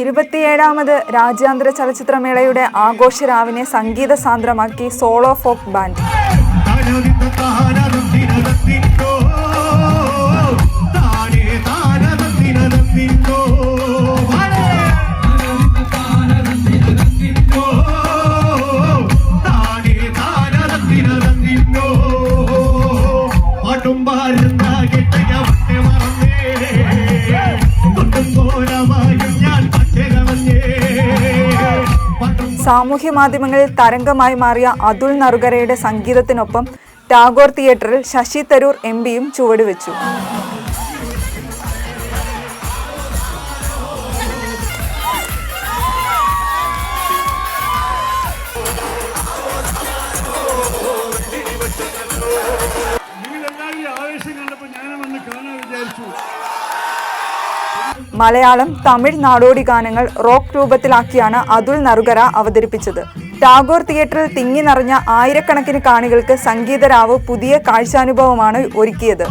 ഇരുപത്തിയേഴാമത് രാജ്യാന്തര ചലച്ചിത്രമേളയുടെ ആഘോഷരാവിനെ സംഗീത സാന്ദ്രമാക്കി സോളോ ഫോക്ക് ബാൻഡ്. കെട്ടിയ സാമൂഹ്യ മാധ്യമങ്ങളിൽ തരംഗമായി മാറിയ അതുൽ നറുകരയുടെ സംഗീതത്തിനൊപ്പം ടാഗോർ തിയേറ്ററിൽ ശശി തരൂർ എം പിയും ചുവടുവെച്ചു. മലയാളം തമിഴ് നാടോടി ഗാനങ്ങൾ റോക്ക് രൂപത്തിലാക്കിയാണ് അതുൽ നറുകര അവതരിപ്പിച്ചത് ടാഗോർ തിയേറ്ററിൽ തിങ്ങി നിറഞ്ഞ ആയിരക്കണക്കിന് കാണികൾക്ക് സംഗീതരാവ് പുതിയ കാഴ്ചാനുഭവമാണ് ഒരുക്കിയത്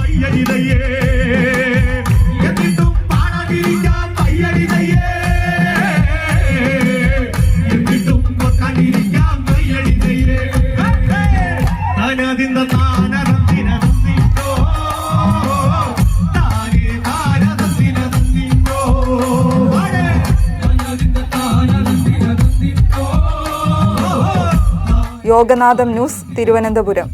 യോഗനാഥം ന്യൂസ് തിരുവനന്തപുരം.